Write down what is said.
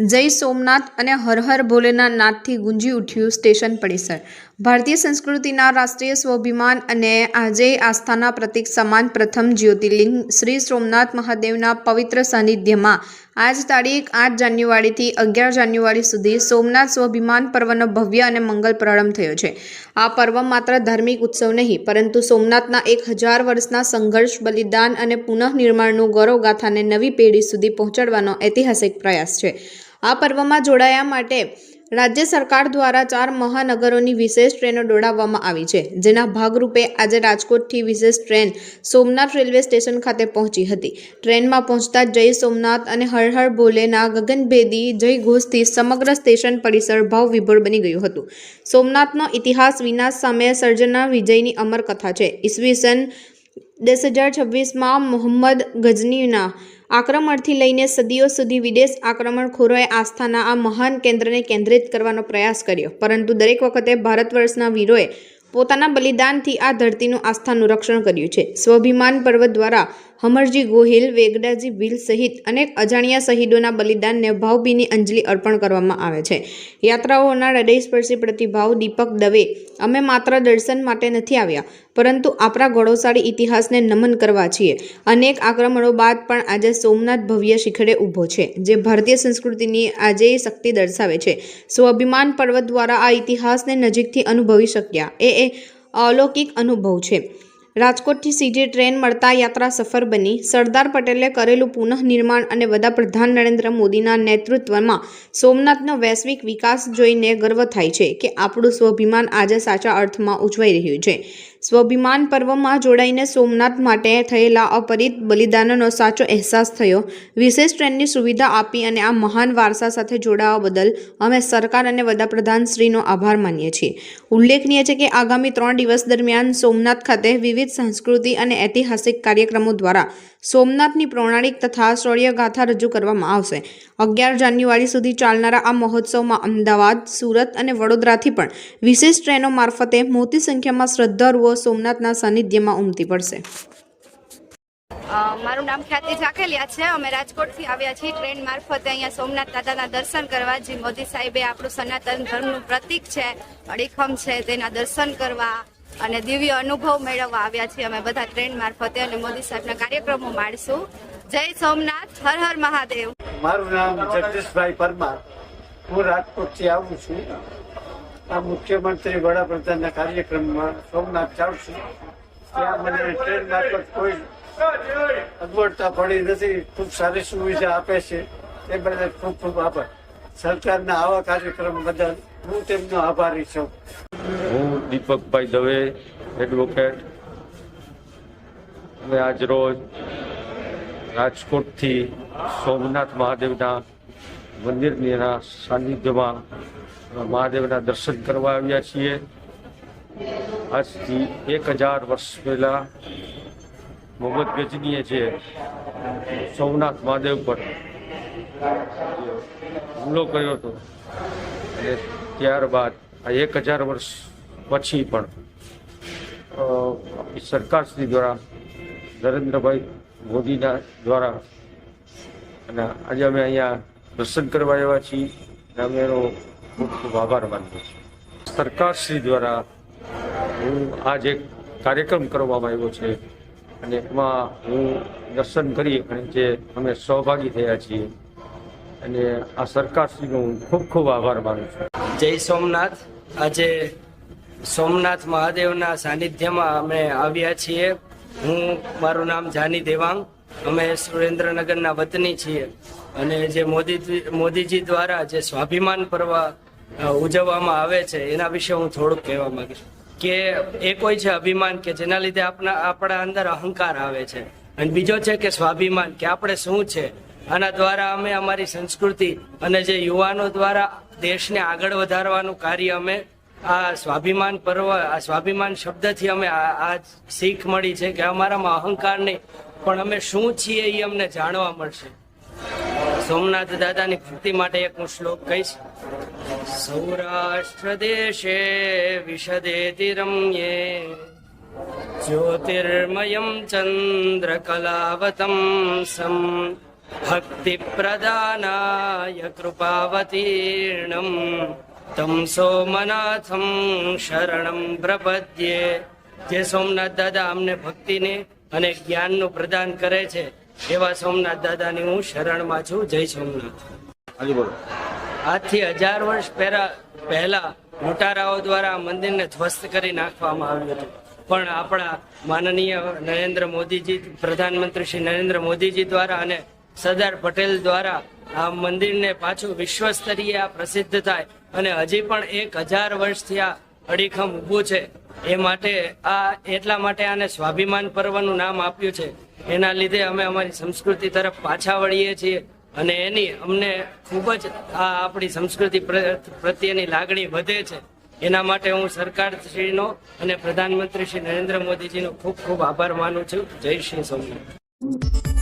જય સોમનાથ અને હર હર ભોલેના નાદથી ગુંજી ઉઠ્યું સ્ટેશન પરિસર. ભારતીય સંસ્કૃતિના રાષ્ટ્રીય સ્વાભિમાન અને આજે આસ્થાના પ્રતિક સમાન પ્રથમ જ્યોતિર્લિંગ શ્રી સોમનાથ મહાદેવના પવિત્ર સાનિધ્યમાં. આજ તારીખ આઠ જાન્યુઆરીથી અગિયાર જાન્યુઆરી સુધી સોમનાથ સ્વાભિમાન પર્વનો ભવ્ય અને મંગલ પ્રારંભ થયો છે. આ પર્વ માત્ર ધાર્મિક ઉત્સવ નહીં, પરંતુ સોમનાથના એક હજાર વર્ષના સંઘર્ષ, બલિદાન અને પુનઃનિર્માણનું ગૌરવગાથાને નવી પેઢી સુધી પહોંચાડવાનો ઐતિહાસિક પ્રયાસ છે. આ પર્વમાં જોડાયા માટે રાજ્ય સરકાર દ્વારા ચાર મહાનગરોની વિશેષ ટ્રેનો દોડાવવામાં આવી છે, જેના ભાગરૂપે આજે રાજકોટથી વિશેષ ટ્રેન સોમનાથ રેલવે સ્ટેશન ખાતે પહોંચી હતી. ટ્રેનમાં પહોંચતા જય સોમનાથ અને હર ભોલેના ગગનભેદી જય ઘોષથી સમગ્ર સ્ટેશન પરિસર ભાવવિભોર બની ગયું હતું. સોમનાથનો ઇતિહાસ વિનાશ સામે સર્જના વિજયની અમર કથા છે. ઈસવીસન દસ હજાર છવ્વીસમાં મોહમ્મદ ગઝનીના આક્રમણથી લઈને સદીઓ સુધી વિદેશ આક્રમણખોરોએ આસ્થાના આ મહાન કેન્દ્રને કેન્દ્રિત કરવાનો પ્રયાસ કર્યો. પરંતુ દરેક વખતે ભારત વર્ષના વીરોએ પોતાના બલિદાનથી આ ધરતીનું આસ્થાનું રક્ષણ કર્યું છે. સ્વાભિમાન પર્વ દ્વારા હમરજી ગોહિલ, વેગડાજી ભીલ સહિત અનેક અજાણ્યા શહીદોના બલિદાનને ભાવભીની અંજલિ અર્પણ કરવામાં આવે છે. યાત્રાઓના હૃદયસ્પર્શી પ્રતિભાવ દીપક દવે અમે માત્ર દર્શન માટે નથી આવ્યા પરંતુ આપણા ગૌરવશાળી ઇતિહાસને નમન કરવા છીએ. અનેક આક્રમણો બાદ પણ આજે સોમનાથ ભવ્ય શિખરે ઊભો છે, જે ભારતીય સંસ્કૃતિની આજે શક્તિ દર્શાવે છે. સ્વાભિમાન પર્વત દ્વારા આ ઇતિહાસને નજીકથી અનુભવી શક્યા. એ એ અલૌકિક અનુભવ છે. રાજકોટથી સીધી ટ્રેન મળતા યાત્રા સફર બની. સરદાર પટેલે કરેલું પુનઃનિર્માણ અને વડાપ્રધાન નરેન્દ્ર મોદીના નેતૃત્વમાં સોમનાથનો વૈશ્વિક વિકાસ જોઈને ગર્વ થાય છે કે આપણું સ્વાભિમાન આજે સાચા અર્થમાં ઉજવાઈ રહ્યું છે. સ્વાભિમાન પર્વમાં જોડાઈને સોમનાથ માટે થયેલા અપરિત બલિદાનનો સાચો અહેસાસ થયો. વિશેષ ટ્રેનની સુવિધા આપી અને આ મહાન વારસા સાથે જોડાવા બદલ અમે સરકાર અને વડાપ્રધાન શ્રીનો આભાર માનીએ છીએ. ઉલ્લેખનીય છે કે આગામી ત્રણ દિવસ દરમિયાન સોમનાથ ખાતે વિવિધ સંસ્કૃતિ અને ઐતિહાસિક કાર્યક્રમો દ્વારા સોમનાથની પૌરાણિક તથા શૌર્ય ગાથા રજૂ કરવામાં આવશે. અગિયાર જાન્યુઆરી સુધી ચાલનારા આ મહોત્સવમાં અમદાવાદ, સુરત અને વડોદરાથી પણ વિશેષ ટ્રેનો મારફતે મોટી સંખ્યામાં શ્રદ્ધાળુઓ સોમનાથના સાનિધ્યમાં ઉમટી પડશે. મારું નામ ખ્યાતિ ઝાખેલિયા છે. અમે રાજકોટથી આવ્યા છીએ ટ્રેન મારફતે અહીંયા સોમનાથ દાદાના દર્શન કરવા. જે મોદી સાહેબે આપણું સનાતન ધર્મનું પ્રતીક છે, અડીખમ છે, તેના દર્શન કરવા. અને દિવ્ય અનુભવ મેળવવા આવ્યા છીએ અમે બધા ટ્રેન મારફતે અને મોદી સાહેબના કાર્યક્રમો માણશું. જય સોમનાથ, હર હર મહાદેવ. મારું નામ જગદીશભાઈ પરમાર. હું રાજકોટથી આવું છું. આ મુખ્યમંત્રી વડાપ્રધાનના કાર્યક્રમમાં સોમનાથ જાઉં છું. ત્યાં મને ટ્રેન મારફત કોઈ અગવડતા પડી નથી. ખૂબ સારી સુવિધા આપે છે. એ બદલ ખૂબ ખૂબ આભાર. સરકારના આવા કાર્યક્રમ બદલ હું તેમનો આભારી છું. દીપકભાઈ દવે એડવોકેટ અમે આજ રોજ રાજકોટથી સોમનાથ મહાદેવના મંદિરની એના સાનિધ્યમાં મહાદેવના દર્શન કરવા આવ્યા છીએ. આજથી એક હજાર વર્ષ પહેલા મોહમ્મદ ગજનીએ જે સોમનાથ મહાદેવ પર હુમલો કર્યો હતો અને ત્યારબાદ આ એક હજાર વર્ષ પછી પણ સરકારશ્રી દ્વારા, નરેન્દ્રભાઈ મોદીના દ્વારા, અને આજે અમે અહીંયા દર્શન કરવા આવ્યા છીએ, અને અમે એનો ખૂબ ખૂબ આભાર માનીએ છીએ. સરકારશ્રી દ્વારા હું આજ એક કાર્યક્રમ કરવામાં આવ્યો છે, અને એમાં હું દર્શન કરી અને જે અમે સહભાગી થયા છીએ, અને આ સરકારશ્રીનો હું ખૂબ ખૂબ આભાર માનું છું. જય સોમનાથ. આજે સોમનાથ મહાદેવના સાનિધ્યમાં અમે આવ્યા છીએ. હું, મારું નામ જાની દેવાંગ. અમે સુરેન્દ્રનગરના વતની છીએ. અને જે મોદી મોદીજી દ્વારા જે સ્વાભિમાન પર્વ ઉજવવામાં આવે છે, એના વિશે હું થોડુંક કહેવા માંગીશ. કે એ કોઈ છે અભિમાન કે જેના લીધે આપણા આપણા અંદર અહંકાર આવે છે. અને બીજો છે કે સ્વાભિમાન કે આપણે શું છે? આના દ્વારા અમે અમારી સંસ્કૃતિ અને જે યુવાનો દ્વારા દેશને આગળ વધારવાનું કાર્ય અમે આ સ્વાભિમાન પર્વ, આ સ્વાભિમાન શબ્દથી અમે આ શીખ મળી છે કે અમારામાં અહંકાર નહીં, પણ અમે શું છીએ એ અમને જાણવા મળશે. સોમનાથ દાદાની ભક્તિ માટે એક હું શ્લોક કહીશ. સૌરાષ્ટ્ર દેશે વિશદે તિરમ્યે જ્યોતિર્મયમ ચંદ્ર કલાવતમ સમ ભક્તિ પ્રદાનાય કૃપાવતીર્ણમ તમ સોમનાથમ શરણમ પ્રપદ્યે જે સોમનાથ દાદા અમને ભક્તિને અને જ્ઞાનનું પ્રદાન કરે છે એવા સોમનાથ દાદાની હું શરણમાં છું. જય સોમનાથ. આજથી હજાર વર્ષ પહેલા પહેલા લૂંટારાઓ દ્વારા મંદિરને ધ્વસ્ત કરી નાખવામાં આવ્યું હતું. પણ આપણા માનનીય નરેન્દ્ર મોદીજી પ્રધાનમંત્રી શ્રી નરેન્દ્ર મોદીજી દ્વારા અને સરદાર પટેલ દ્વારા આ મંદિરને પાછું વિશ્વ સ્તરીય આ પ્રસિદ્ધ થાય અને હજી પણ એક હજાર વર્ષથી આ અડીખમ ઊભું છે. એ માટે આ, એટલા માટે આને સ્વાભિમાન પર્વનું નામ આપ્યું છે. એના લીધે અમે અમારી સંસ્કૃતિ તરફ પાછા વળીએ છીએ અને એની અમને ખૂબ જ આ આપણી સંસ્કૃતિ પ્ર- પ્રત્યેની લાગણી વધે છે. એના માટે હું સરકારશ્રીનો અને પ્રધાનમંત્રી શ્રી નરેન્દ્ર મોદીજીનો ખૂબ ખૂબ આભાર માનું છું. જય શ્રી સોમનાથ.